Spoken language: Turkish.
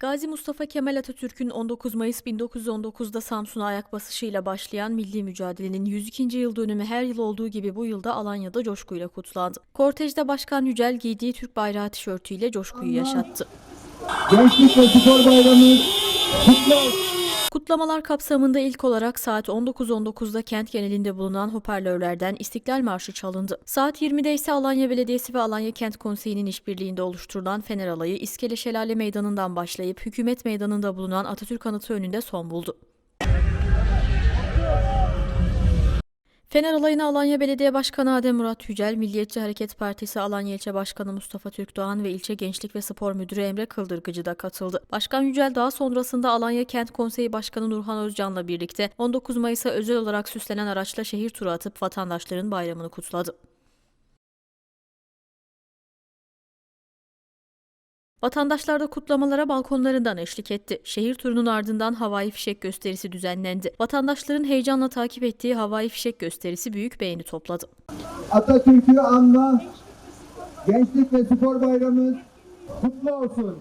Gazi Mustafa Kemal Atatürk'ün 19 Mayıs 1919'da Samsun'a ayak basışıyla başlayan milli mücadelenin 102. yıl dönümü her yıl olduğu gibi bu yılda Alanya'da coşkuyla kutlandı. Kortejde Başkan Yücel giydiği Türk bayrağı tişörtüyle coşkuyu yaşattı. Gençlik ve Spor Bayramımız kutlu olsun. Kutlamalar kapsamında ilk olarak saat 19.19'da kent genelinde bulunan hoparlörlerden İstiklal Marşı çalındı. Saat 20'de ise Alanya Belediyesi ve Alanya Kent Konseyi'nin işbirliğinde oluşturulan Fener Alayı İskele Şelale Meydanı'ndan başlayıp Hükümet Meydanı'nda bulunan Atatürk Anıtı önünde son buldu. Fener alayına Alanya Belediye Başkanı Adem Murat Yücel, Milliyetçi Hareket Partisi Alanya İlçe Başkanı Mustafa Türkdoğan ve İlçe Gençlik ve Spor Müdürü Emre Kıldırgıcı da katıldı. Başkan Yücel daha sonrasında Alanya Kent Konseyi Başkanı Nurhan Özcan'la birlikte 19 Mayıs'a özel olarak süslenen araçla şehir turu atıp vatandaşların bayramını kutladı. Vatandaşlar da kutlamalara balkonlarından eşlik etti. Şehir turunun ardından havai fişek gösterisi düzenlendi. Vatandaşların heyecanla takip ettiği havai fişek gösterisi büyük beğeni topladı. Atatürk'ü anma Gençlik ve Spor Bayramımız kutlu olsun.